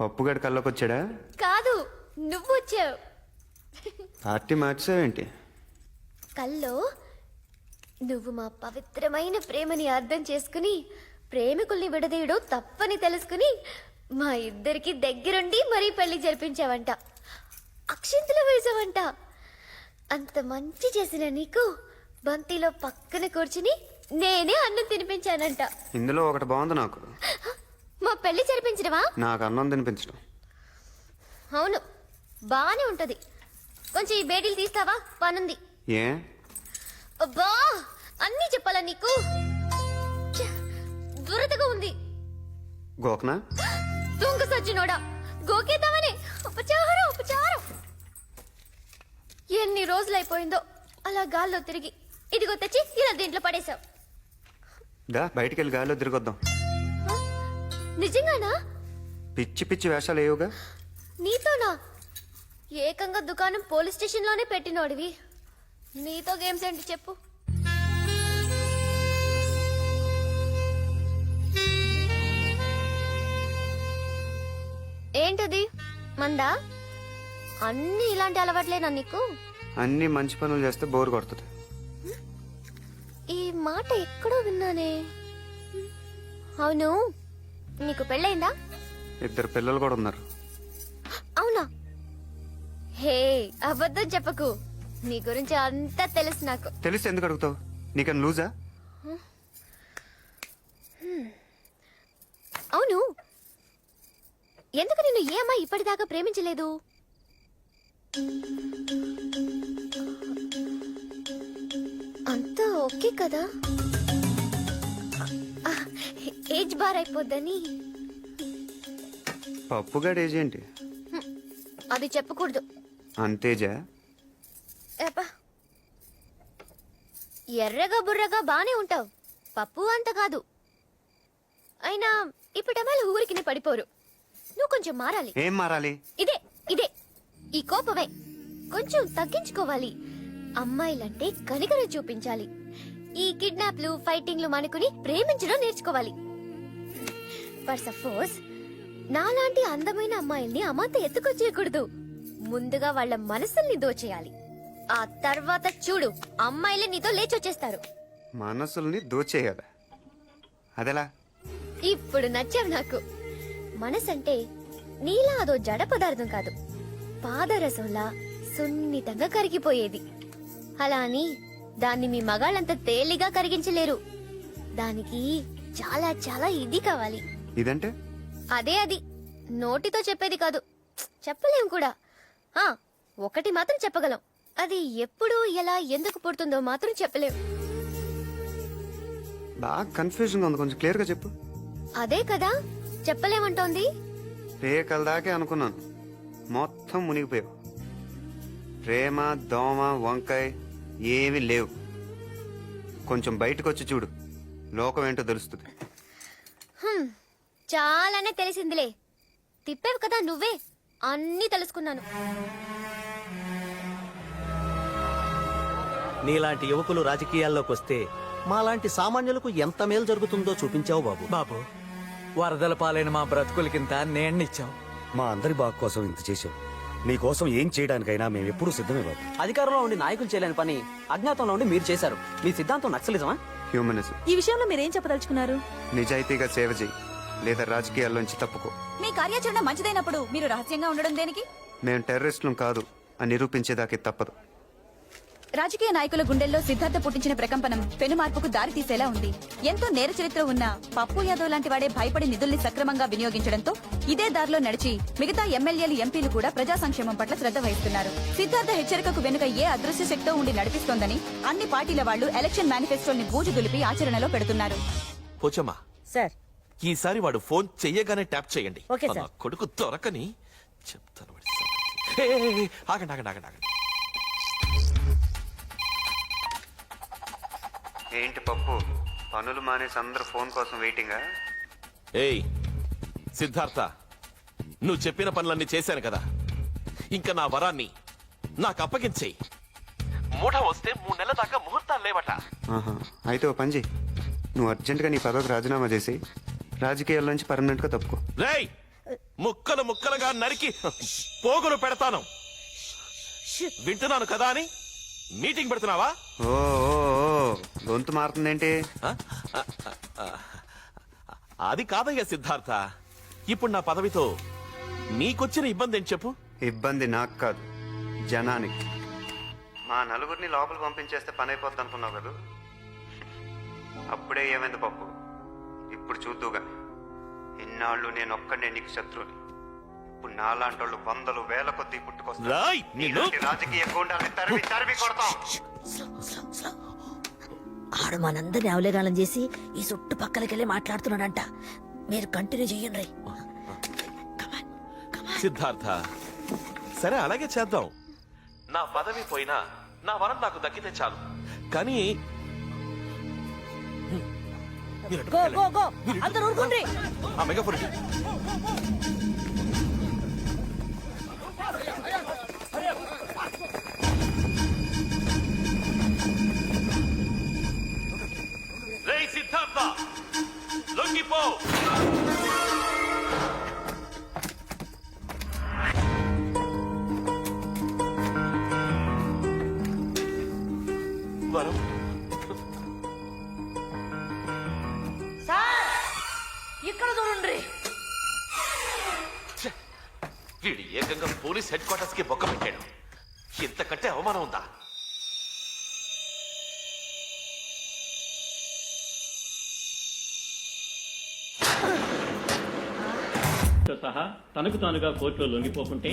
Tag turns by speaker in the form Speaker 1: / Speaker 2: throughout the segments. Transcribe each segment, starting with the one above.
Speaker 1: పప్పుగడి కల్లోకి వచ్చాడా
Speaker 2: కాదు నువ్వు వచ్చావు
Speaker 1: పార్టీ మార్చావేంటి
Speaker 2: కల్లో నువ్వు మా పవిత్రమైన ప్రేమని అర్థం చేసుకుని ప్రేమికుల్ని విడదీయడం తప్పని తెలుసుకుని మా ఇద్దరికి దగ్గరుండి మరీ పెళ్ళి జరిపించావంట. అక్షింతలు వేసావంట అంత మంచి చేసిన నీకు బంతిలో పక్కన కూర్చుని నేనే అన్నం తినిపించానంట.
Speaker 1: ఇందులో ఒకటి బాగుంది నాకు.
Speaker 2: మా పెళ్ళి జరిపించడమా?
Speaker 1: నాకు అన్నం తినిపించడం.
Speaker 2: అవును బానే ఉంటది. కొంచెం ఈ బేడీలు తీస్తావా? పనుంది.
Speaker 1: ఏ?
Speaker 2: అబ్బా అన్నీ చెప్పాలా నీకు? ఛ, దురదగా ఉంది.
Speaker 1: గోకనా?
Speaker 2: దొంగ సచ్చినోడా గోకేద్దామని ఉపచారం ఉపచారం ఎన్ని రోజులైపోయిందో అలా గాల్లో తిరిగి. ఇదిగో తెచ్చి ఇలా దీంట్లో పడేశావు.
Speaker 1: దా బయటికి వెళ్ళి గాలిలో తిరిగొద్దాం?
Speaker 2: నిజంగానా?
Speaker 1: పిచ్చి పిచ్చి వేషాలు ఏవుగా
Speaker 2: నీతోనా? ఏకంగా దుకాణం పోలీస్ స్టేషన్లోనే పెట్టినోడివి. నీతో గేమ్స్ ఏంటి చెప్పు. ఏంటది? మందా? అన్ని ఇలాంటి అలవాట్లేనా నీకు?
Speaker 1: అన్ని మంచి పనులు చేస్తే బోర్ కొడుతుంది.
Speaker 2: ఈ మాట ఎక్కడో విన్నానే. అవును. నీకు పెళ్ళైందా?
Speaker 1: ఇద్దరు పిల్లలు కూడా ఉన్నారు.
Speaker 2: అవునా? హే అబద్ధం చెప్పకు. నీ గురించి అంతా తెలుసు నాకు.
Speaker 1: తెలిసి ఎందుకు అడుగుతావు? నీకని లూజా?
Speaker 2: అవును. ఎందుకు నిన్ను ఏ అమ్మాయి ఇప్పటిదాకా ప్రేమించలేదు? అంతా ఓకే కదా? ఏజ్ బార్ అయిపోద్దని.
Speaker 1: పప్పుగాడు ఏజ్ ఏంటి?
Speaker 2: అది చెప్పకూడదు.
Speaker 1: అంతేజా
Speaker 2: ఏపా. ఎర్రగా బుర్రగా బానే ఉంటావు. పప్పు అంత కాదు. అయినా ఇప్పుడమ్మాయిలు ఊరికి పడిపోరు. నువ్వు కొంచెం మారాలి.
Speaker 1: ఏం మారాలి?
Speaker 2: ఇదే ఇదే. ఈ కోపమే. కొంచెం తగ్గించుకోవాలి. అమ్మాయిలంటే కనికరం చూపించాలి. ఈ కిడ్నాప్లు ఫైటింగ్లు మనుకుని ప్రేమించడం నేర్చుకోవాలి. ఫర్ సపోజ్ నాలాంటి అందమైన అమ్మాయిల్ని అమాంత ఎత్తుకొచ్చేయకూడదు. ముందుగా వాళ్ళ మనసుల్ని దోచేయాలి. ఆ తర్వాత చూడు అమ్మాయిలే నీతో లేచొచ్చేస్తారు.
Speaker 1: మనసుల్ని దోచేయాలి. అదెలా?
Speaker 2: ఇప్పుడు నచ్చావు నాకు. మనసంటే నీలా అదో జడ పదార్థం కాదు. పాదరసంలా సున్నితంగా కరిగిపోయేది. అలా అని దాన్ని మీ మగాళ్ళంత తేలిగా కరిగించలేరు. దానికి చాలా చాలా ఇది కావాలి.
Speaker 1: ఇదంటే?
Speaker 2: అదే అది. నోటితో చెప్పేది కాదు. చెప్పలేం కూడా. ఆ ఒకటి మాత్రం చెప్పగలం. అది ఎప్పుడు ఎలా ఎందుకు పుడుతుందో మాత్రం చెప్పలేం.
Speaker 1: బాగా కన్ఫ్యూజన్ ఉంది. కొంచెం క్లియర్గా చెప్పు.
Speaker 2: అదే కదా చెప్పలేమంటోంది.
Speaker 1: రేకల దాకే అనుకున్నాను. మొత్తం మునిగిపోయావు. ప్రేమ దోమ వంకాయ ఏమీ లేవు. కొంచెం బయటకు వచ్చి చూడు. లోకం ఏంటో తెలుస్తుంది.
Speaker 2: చాలానే తెలిసిందిలే. తిప్పావు కదా నువ్వే? అన్నీ తెలుసుకున్నాను.
Speaker 3: నీలాంటి యువకులు రాజకీయాల్లోకి వస్తే మాలాంటి సామాన్యులకు ఎంత మేలు జరుగుతుందో చూపించావు బాబు.
Speaker 4: బాబు వరదల పాలైన మా బ్రతుకులకింత నేణ్ణిచ్చాం
Speaker 5: మా అందరి బాగు కోసం ఇంత చేశావు. నీ కోసం ఏం చేయడానికైనా మేము ఎప్పుడూ సిద్ధమే బాబు.
Speaker 6: అధికారంలో ఉండి నాయకులు చేయలేని పని అజ్ఞాతంలో ఉండి మీరు చేశారు. మీ సిద్ధాంతం నక్సలిజమా?
Speaker 1: హ్యూమనిజం.
Speaker 7: ఈ విషయంలో మీరేం చెప్పదలుచుకున్నారు?
Speaker 1: నిజాయితీగా సేవ చేయి. లేదా రాజకీయాల్లోంచి తప్పుకో.
Speaker 7: మీ కార్యాచరణ మంచిదైనప్పుడు మీరు రహస్యంగా ఉండడం దేనికి?
Speaker 1: మేము టెర్రరిస్టులం కాదు అని నిరూపించేదాకే తప్పదు.
Speaker 7: రాజకీయ నాయకుల గుండెల్లో సిద్ధార్థ పుట్టించిన ప్రకంపనం పెను మార్పుకు దారి తీసేలా ఉంది. ఎంతో నేర చరిత్ర ఉన్న పప్పు యాదవ్ లాంటి వాడే భయపడి నిధుల్ని సక్రమంగా వినియోగించడంతో ఇదే దారిలో నడిచి మిగతా ఎమ్మెల్యేలు ఎంపీలు కూడా ప్రజా సంక్షేమం పట్ల శ్రద్ధ వహిస్తున్నారు. సిద్ధార్థ హెచ్చరికకు వెనుక ఏ అదృశ్య శక్తో ఉండి నడిపిస్తోందని అన్ని పార్టీల వాళ్ళు ఎలక్షన్ మేనిఫెస్టోల్ని బూజు దులిపి ఆచరణలో పెడుతున్నారు.
Speaker 8: సార్
Speaker 9: ఈసారి వాడు ఫోన్ చెయ్యగానే ట్యాప్ చేయండి.
Speaker 8: ఓకే,
Speaker 9: నా
Speaker 8: సార్.
Speaker 9: కొడుకు దొరకని చెప్తాను వాడి. సంగతి. ఆగండి ఆగండి ఆగండి ఆగండి.
Speaker 1: ఏంటి పప్పు? పనులు మానేసి అందరు ఫోన్ కోసం వెయిటింగా?
Speaker 9: ఏయ్ సిద్ధార్థ నువ్వు చెప్పిన పనులన్నీ చేశాను కదా. ఇంకా నా వరాన్ని నాకు అప్పగించేయి. మూఢ వస్తే మూడు నెలల దాకా ముహూర్తాలు లేవట.
Speaker 1: ఆహా అయితే ఓ పని చెయ్యి. నువ్వు అర్జెంటుగా నీ పదవికి రాజీనామా చేసి రాజకీయాల నుంచి పర్మనెంట్గా తప్పుకో.
Speaker 9: రేయ్! ముక్కలు ముక్కలుగా నరికి పోగులు పెడతాను. వింటున్నాను కదా అని మీటింగ్ పెడుతున్నావా?
Speaker 1: ఓ ఓ, ఓ, గొంతు మారుతుందేంటి?
Speaker 9: ఆ? ఆ, ఆ, ఆ. అది కాదయ్యా సిద్ధార్థ. ఇప్పుడు నా పదవితో నీకొచ్చిన ఇబ్బంది ఏంటి చెప్పు?
Speaker 1: ఇబ్బంది నాకు కాదు జనానికి. మా నలుగురిని లోపల పంపించేస్తే పని అయిపోద్ది అనుకున్నావు కదా? అప్పుడే ఏమైంది పప్పు ఇప్పుడు చూద్దుగా ఇన్నాళ్ళు నేను ఒక్కడే నీకు శత్రువుని ఇప్పుడు నాలాంటి వాళ్ళు వందలు వేల కొద్దీ పుట్టుకొస్తారు. రాజకీయ గూండాల్ని తరిమి తరిమి కొడతాం.
Speaker 8: ఆడు మనందరిని అవలేగాలం చేసి ఈ చుట్టుపక్కలకెళ్ళి మాట్లాడుతున్నాడంట. మీరు కంటిన్యూ చెయ్యండి.
Speaker 9: సిద్ధార్థ సరే అలాగే చేద్దాం. నా పదవి పోయినా నా వరం నాకు దక్కితే చాలు. కానీ
Speaker 8: గో గో గో అందరూ ఊరుకోండి
Speaker 9: ఆ మెగాఫోన్
Speaker 8: ఇక్కడ
Speaker 9: వీడు ఏకంగా పోలీస్ హెడ్ క్వార్టర్స్కి బొక్క పెట్టాడు. ఇంతకంటే అవమానం ఉందా?
Speaker 10: సహా తనకు తానుగా కోర్టులో లొంగిపోకుంటే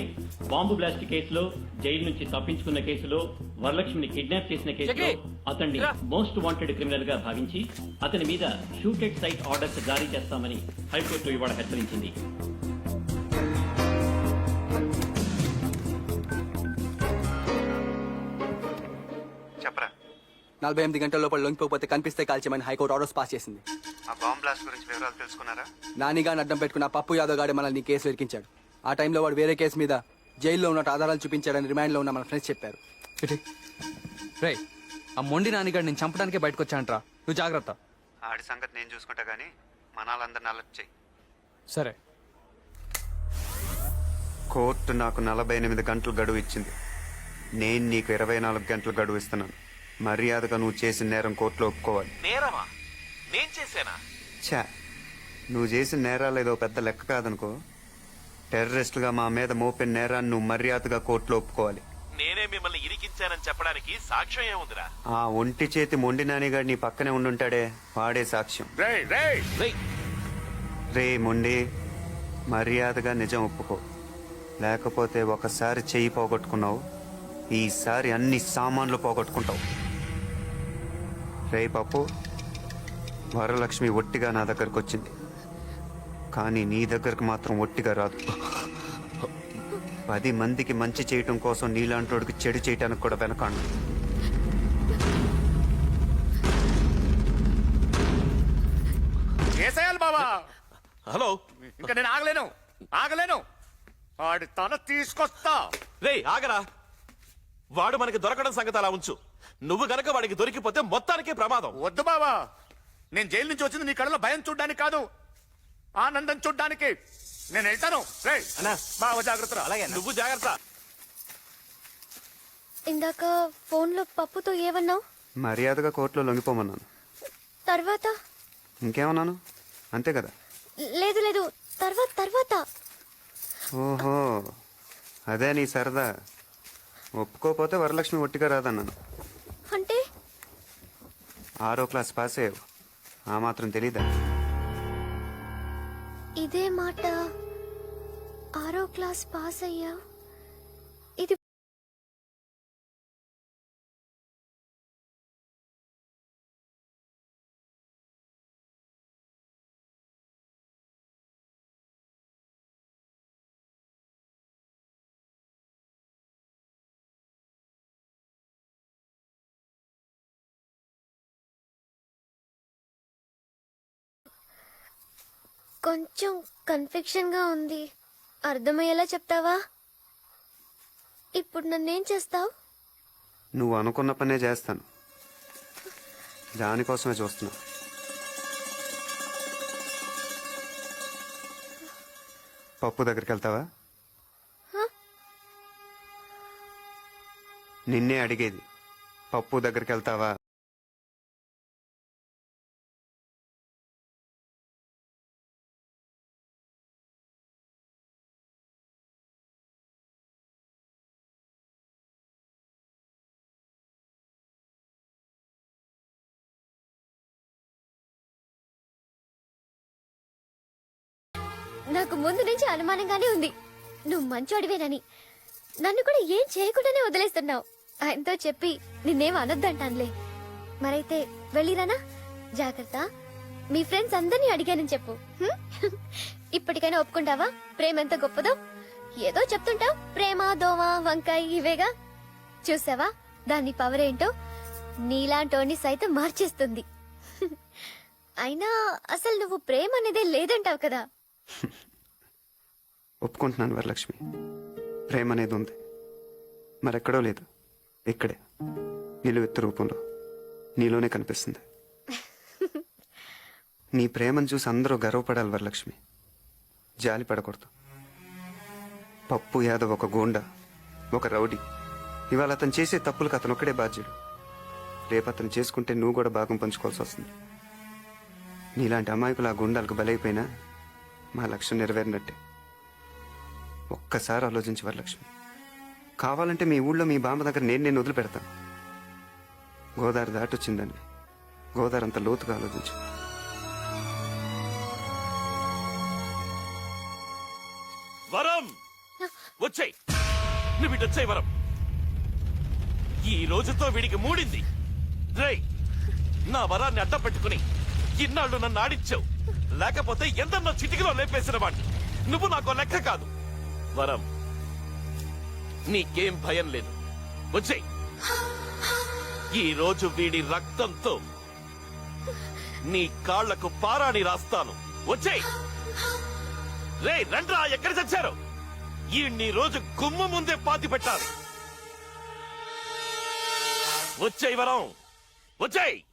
Speaker 10: బాంబు బ్లాస్ట్ కేసులో జైలు నుంచి తప్పించుకున్న కేసులో వరలక్ష్మిని కిడ్నాప్ చేసిన కేసులో అతన్ని మోస్ట్ వాంటెడ్ క్రిమినల్గా భావించి అతని మీద షూటెడ్ సైట్ ఆర్డర్స్ జారీ చేస్తామని హైకోర్టు ఇవాళ హెచ్చరించింది.
Speaker 6: నలభై ఎనిమిది గంటల లోపల లొంగిపోతే కనిపిస్తే కాల్చేమని హైకోర్టు ఆర్డర్స్ పాస్ చేసింది.
Speaker 1: ఆ బాంబ్ బ్లాస్ట్ గురించి వివరాలు తెలుసుకున్నారా?
Speaker 6: నానిగా అడ్డం పెట్టుకున్న పప్పు యాదవ్ గాడి మనల్ని ఈ కేసు ఇరికించాడు. ఆ టైంలో వాడు వేరే కేసు మీద జైల్లో ఉన్నట్టు ఆధారాలు చూపించాడని రిమాండ్లో ఉన్న మన ఫ్రెండ్స్ చెప్పారు.
Speaker 4: రే ఆ మొండి నానిగాడు నేను చంపడానికే బయటకు వచ్చానంట్రా నువ్వు జాగ్రత్త.
Speaker 1: ఆడి సంగతి నేను చూసుకుంటా గానీ మనాలందరిని అలర్ట్ చెయ్యి
Speaker 4: సరే.
Speaker 1: కోర్టు నాకు నలభై ఎనిమిది గంటలు గడువు ఇచ్చింది. నేను నీకు ఇరవై నాలుగు గంటలు గడువు ఇస్తున్నాను. మర్యాదగా నువ్వు చేసిన నేరం కోర్టులో ఒప్పుకోవాలి.
Speaker 9: నేరమా? నేను చేశానా?
Speaker 1: ఛా నువ్వు చేసిన నేరాలు ఏదో పెద్ద లెక్క కాదనుకో. టెర్రరిస్టులుగా మా మీద మోపిన నేరాన్ని నువ్వు మర్యాదగా కోర్టులో ఒప్పుకోవాలి.
Speaker 9: నేనే మిమ్మల్ని ఇరికించానని చెప్పడానికి సాక్ష్యం ఏముందిరా?
Speaker 1: ఆ ఒంటి చేతి మొండి నానిగాడు నీ పక్కనే ఉండుంటాడే వాడే సాక్ష్యం.
Speaker 9: రేయ్,
Speaker 1: రే మొండి మర్యాదగా నిజం ఒప్పుకో. లేకపోతే ఒకసారి చెయ్యి పోగొట్టుకున్నావు ఈసారి అన్ని సామాన్లు పోగొట్టుకుంటావు. రే పప్పు వరలక్ష్మి ఒట్టిగా నా దగ్గరకు వచ్చింది. కానీ నీ దగ్గరకు మాత్రం ఒట్టిగా రాదు. పది మందికి మంచి చేయటం కోసం నీలాంటోడికి చెడు చేయటానికి కూడా వెనకాడు
Speaker 5: బావా?
Speaker 9: హలో.
Speaker 5: ఇంకా నేను ఆగలేను. ఆగలేను. ఆడి తల తీసుకొస్తా.
Speaker 9: రేయ్ ఆగరా. వాడు మనకి దొరకడం సంగతి అలా ఉంచు. నువ్వు గనక వాడికి దొరికిపోతే మొత్తానికే ప్రమాదం.
Speaker 5: వద్దు బావా. నేను జైలు నుంచి వచ్చింది నీ కళ్ళలో భయం చూడ్డానికి కాదు. ఆనందం చూడ్డానికి. నేను వెళ్తాను. రే బావ జాగ్రత్త అలాగే
Speaker 9: నువ్వు జాగ్రత్త.
Speaker 2: ఇందాక ఫోన్లో పప్పుతో ఏమన్నావు?
Speaker 1: మర్యాదగా కోర్టులో లొంగిపోమన్నాను.
Speaker 2: తర్వాత?
Speaker 1: ఇంకేమన్నాను? అంతే కదా.
Speaker 2: లేదు లేదు. తర్వాత తర్వాత.
Speaker 1: ఓహో. అదే నీ సరదా. ఒప్పుకోపోతే వరలక్ష్మి ఒట్టిగా రాదన్నాను.
Speaker 2: అంటే?
Speaker 1: ఆరో క్లాస్ పాస్ అయ్యావు. ఆ మాత్రం తెలీదా?
Speaker 2: ఇదే మాట ఆరో క్లాస్ పాస్ అయ్యా కొంచెం కన్ఫ్యూషన్గా ఉంది. అర్థమయ్యేలా చెప్తావా? ఇప్పుడు నన్నేం చేస్తావు?
Speaker 1: నువ్వు అనుకున్న పనే చేస్తాను. దానికోసమే చూస్తున్నా. పప్పు దగ్గరికి వెళ్తావా నిన్నే అడిగేది. పప్పు దగ్గరికి వెళ్తావా
Speaker 2: నాకు ముందు నుంచి అనుమానంగానే ఉంది. నువ్వు మంచోడివేనని. నన్ను కూడా ఏం చేయకుండానే వదిలేస్తున్నావు. ఆయనతో చెప్పి నిన్నేం అనొద్దంటానులే. మరైతే వెళ్ళిరానా? జాగ్రత్త. మీ ఫ్రెండ్స్ అందరినీ అడిగానని చెప్పు. ఇప్పటికైనా ఒప్పుకుంటావా? ప్రేమ ఎంత గొప్పదో? ఏదో చెప్తుంటావు. ప్రేమ దోమ వంకాయ ఇవేగా. చూసావా? దాని పవర్ ఏంటో? నీలాంటోని సైతం మార్చేస్తుంది. అయినా అసలు నువ్వు ప్రేమ అనేదే లేదంటావు కదా.
Speaker 1: ఒప్పుకుంటున్నాను వరలక్ష్మి. ప్రేమ అనేది ఉంది. మరెక్కడో లేదు. ఇక్కడే. నిలువెత్తు రూపంలో. నీలోనే కనిపిస్తుంది. నీ ప్రేమను చూసి అందరూ గర్వపడాలి వరలక్ష్మి. జాలి పడకూడదు. పప్పు యాదవ్ ఒక గోండ ఒక రౌడీ. ఇవాళ అతను చేసే తప్పులకు అతను ఒక్కడే బాధ్యుడు. రేపు అతను చేసుకుంటే నువ్వు కూడా భాగం పంచుకోవాల్సి వస్తుంది. నీలాంటి అమాయకులు ఆ గుండాలకు బలైపోయినా మా లక్ష్యం నెరవేరినట్టే. ఒక్కసారి ఆలోచించి వరలక్ష్మి. కావాలంటే మీ ఊళ్ళో మీ బామ్మ దగ్గర నేను నేను వదిలిపెడతాను. గోదావరి దాటొచ్చిందండి. గోదావరి అంత లోతుగా ఆలోచించు.
Speaker 9: వరం! వచ్చాయి! నువ్వు వచ్చాయి వరం. ఈ రోజుతో వీడికి మూడింది. రేయ్ నా వరాన్ని అడ్డం పెట్టుకుని ఇన్నాళ్ళు నన్ను ఆడించావు. లేకపోతే ఎంతన్నో చిటికలో లేపేసిన వాడిని నువ్వు నాకు లెక్క కాదు. వరం. నీకేం భయం లేదు. వచ్చే ఈ రోజు వీడి రక్తంతో నీ కాళ్ళకు పారాణి రాస్తాను. వచ్చేయ్. రే రండ్రా ఎక్కడ చచ్చారు ఈ నీ రోజు గుమ్మ ముందే పాతి పెట్టారు వచ్చేయ్ వరం. వచ్చేయ్.